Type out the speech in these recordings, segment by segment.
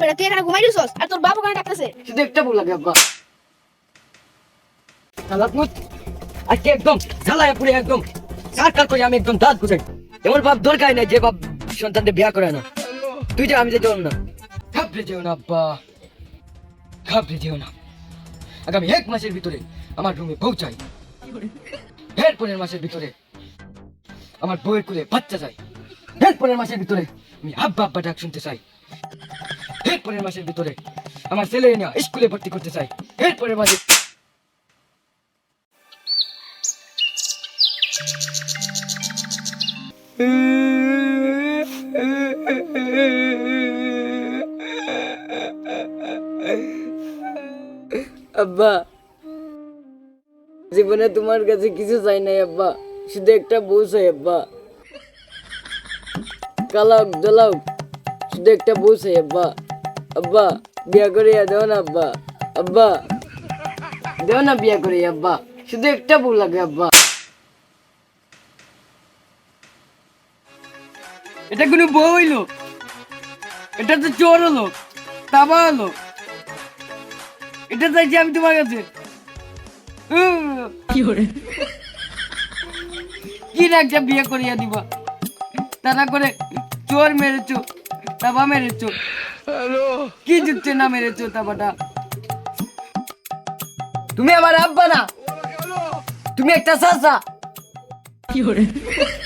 বেটা তুই এখানে ঘুমাই দিছস? আর তোর বাবু কেন ডাকতেছে। শুধু একটা ভুল লাগে আব্বা সালাতমুত আজকে একদম ঝালায় পুরে একদম সারকার করে আমি একদম দাঁত গুছাই। এমন বাপ দরকার নাই যে বাপ সন্তানদের বিয়া করে না। তুই যা আমি যেতে পারব না। ঘাবড়ে যেও না, আব্বা। ঘাবড়ে যেও না। আগামী এক মাসের ভিতরে আমার রুমে পৌঁছাই। এরপরের মাসের ভিতরে আমার বউয়ের কোলে বাচ্চা চাই। এরপরের মাসের ভিতরে আমি আব্বা আব্বা ডাক শুনতে চাই। এরপরের মাসের ভিতরে আমার ছেলে না স্কুলে ভর্তি করতে চাই। এরপরের মাসে আব্বা, জীবনে তোমার কাছে কিছু চাই নাই আব্বা, শুধু একটা বউ চাই আব্বা। কালাক দলাক শুধু একটা বউ চাই আব্বা। আব্বা বিয়া করিয়া দেও না আব্বা। আব্বা দেও না বিয়া করি আব্বা। শুধু একটা বউ লাগে আব্বা। এটা কোনো বউ হইল। এটা তো চোর হলো তাবা হলো। এটা চাইছি আমি তোমার কাছে। কি রাখছে বিয়ে করিয়া দিবা? তারা করে চোর মেরেছো তাবা মেরেছো। কি জুটছে না মেরে চোতা বাটা তুমি আমার আব্বা না। তুমি একটা চাচা। আসসালামু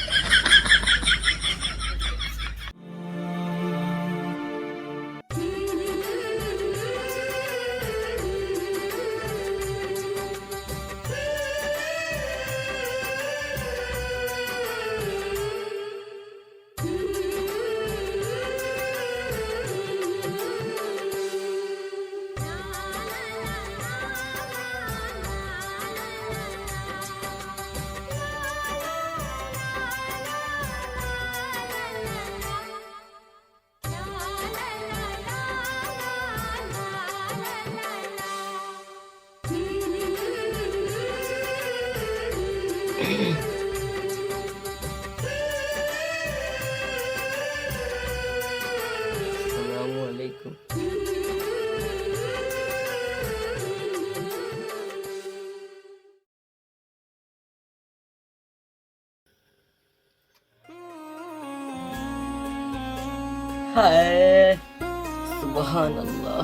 হায়, সুবহানাল্লাহ।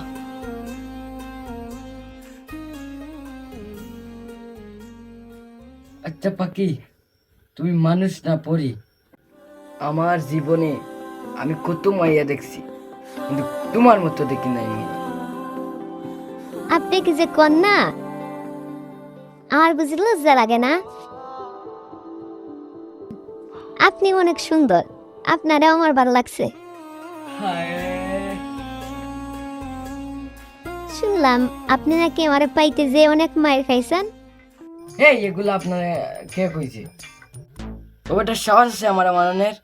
আচ্ছা পাখি তুমি মানুষ না পড়ি আমার জীবনে আমি কত মাইয়া দেখছি, কিন্তু তোমার মতো দেখি নাই আপনি কি যে কন্যা আমার বুঝি লজ্জা লাগে না। আপনি অনেক সুন্দর আপনারা আমার ভালো লাগছে। শুনলাম আপনি নাকি আমার পাইতে যে অনেক মায়ের খাইছেন। এই এগুলো আপনার কে কইছে? ওটা সাহস আছে আমার মাননের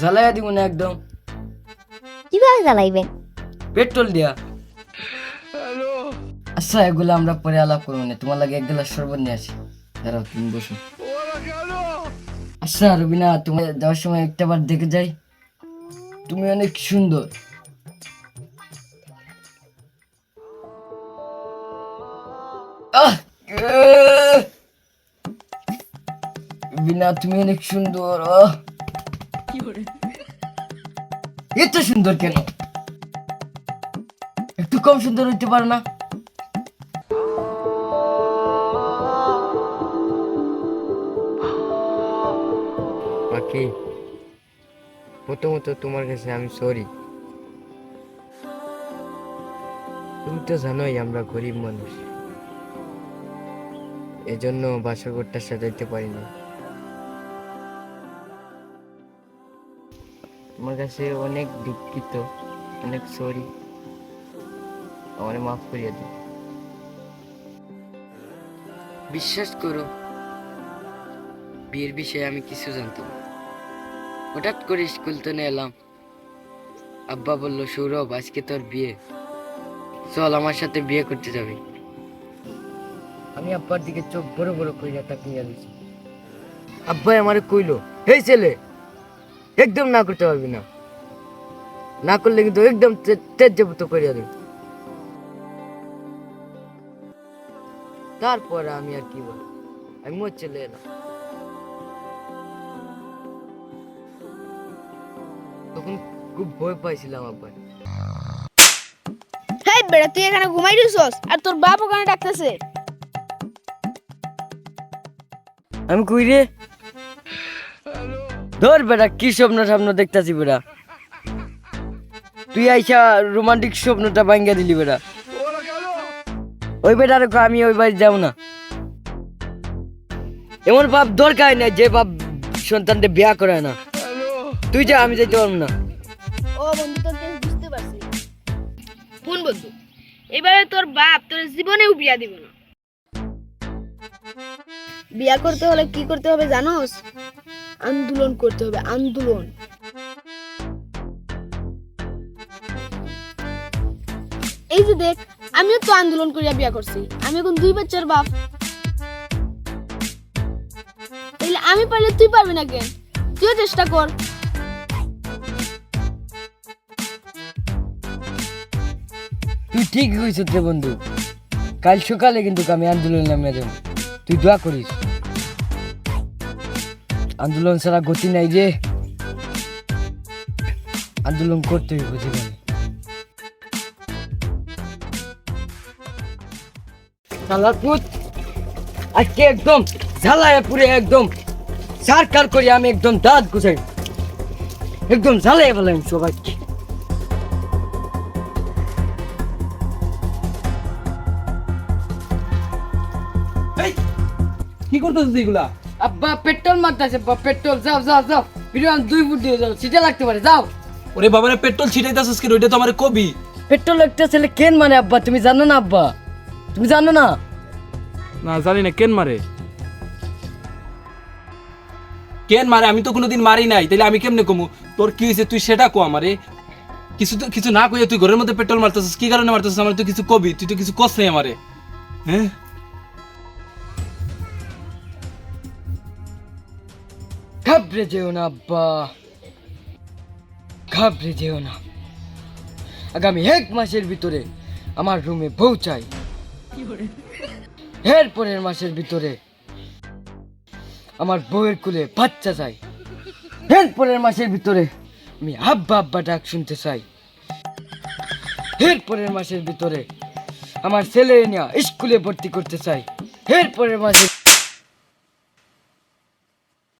জ্বালাইয়া দিব না একদম। কীভাবে জ্বালাইবেন? পেট্রোল দিয়া। আচ্ছা এগুলো আমরা পরে আলাপ করব না তোমার লাগে এক গ্লাস শরবত নিয়ে আসি। দাঁড়াও তুমি বসো। আচ্ছা রবিনা তুমি যাওয়ার সময় একটা বার দেখে যাই। তুমি অনেক সুন্দর! বিনা তুমি অনেক সুন্দর এত সুন্দর কেন? একটু কম সুন্দর হইতে পারে না? পাখি প্রথমত তোমার কাছে আমি সরি তুমি তো জানোই আমরা গরিব মানুষ। এজন্য বাসরঘরটা সাজাইতে পারি না তোমার কাছে অনেক দুঃখিত, অনেক সরি আমার মাফ করিয়া দিই বিশ্বাস করো, বিয়ের বিষয়ে আমি কিছু জানতাম। হঠাৎ করে স্কুল তো এলাম। আব্বা বলল, সৌরভ, আজকে তোর বিয়ে। চল, আমার সাথে বিয়ে করতে যাবি। আমি আব্বার দিকে চোখ বড় বড় কইরা তাকিয়ে দিছি আব্বাই আমারে কইলো হেই ছেলে, একদম না করতে পারবি না। না করলে কিন্তু একদম তেজ্যপুত করিয়া দেব। তারপরে আমি আর কি বলব? আমি মোট চলে এলাম তখন খুব ভয় পাইছিলাম আব্বার হেই বেড়া তুই এখানে ঘুমাই দিছস আর তোর বাপ ওখানে ডাকতেছে। আমি কই রে? ধর বেটা কি স্বপ্ন স্বপ্ন দেখতাছি বেটা। তুই আইসা রোমান্টিক স্বপ্নটা ভাঙ্গা দিলি বেটা। ওই বেটা বেটার আমি ওই বাড়ি যাব না। এমন বাপ দরকার নাই যে বাপ সন্তানকে বিয়া করে না। তুই যা, আমি যেতে পারব না। ও বন্ধু, তোর কেস বুঝতে পারছি। কোন বন্ধু? এবারে তোর বাপ তোর জীবনেও বিয়া দিব না। বিয়া করতে হলে কি করতে হবে জানোস? আন্দোলন করতে হবে, আন্দোলন। এই যে দেখ, আমিও তো আন্দোলন করিয়া বিয়া করছি। আমি এখন দুই বাচ্চার বাপ। তাহলে আমি পারলে তুই পারবি না কেন? তুইও চেষ্টা কর। তুই ঠিক হয়েছিস রে বন্ধু। কাল সকালে কিন্তু আমি আন্দোলন নামিয়ে দেবো। তুই দোয়া করিস। আন্দোলন ছাড়া গতি নাই যে। আন্দোলন করতে হইব জীবনে। শালার পুত, আজকে একদম ঝালায় পুরে একদম সারকার করে আমি একদম দাঁত গুছাই একদম ঝালাই ফেলাম সবাইকে। করতেছিস এগুলা? আব্বা পেট্রোল মারতেছে পেট্রোল। যাও যাও যাও। বিরিয়ান দুই ফুট দিয়ে যাও সিটে লাগতে পারে যাও। ওরে বাবারে পেট্রোল ছিটাইতেছিস কি ওইটা তো আমার কবি। পেট্রোল একটা ছেলে কেন মানে আব্বা? তুমি জানো না আব্বা? তুমি জানো না? না জানি না কেন মারে? কেন মারে? আমি তো কোনোদিন মারি নাই। তাহলে আমি কেমনে কমু? তোর কি হয়েছে? তুই সেটা কো আমারে। কিছু তো কিছু না কইয়া তুই ঘরের মধ্যে পেট্রোল মারতেছিস কি কারণে মারতেছিস? আমার তুই কিছু কবি তুই তো কিছু কস নাই আমারে। হ্যাঁ? ঘাবড়ে যেও না, আব্বা। ঘাবড়ে যেও না। আগামী এক মাসের ভিতরে আমার রুমে বউ চাই। এর পরের মাসের ভিতরে আমার বউয়ের কুলে বাচ্চা চাই। এর পরের মাসের ভিতরে আমি আব্বা আব্বা ডাক শুনতে চাই। এর পরের মাসের ভিতরে আমার ছেলে নিয়ে স্কুলে ভর্তি করতে চাই। এর পরের মাসের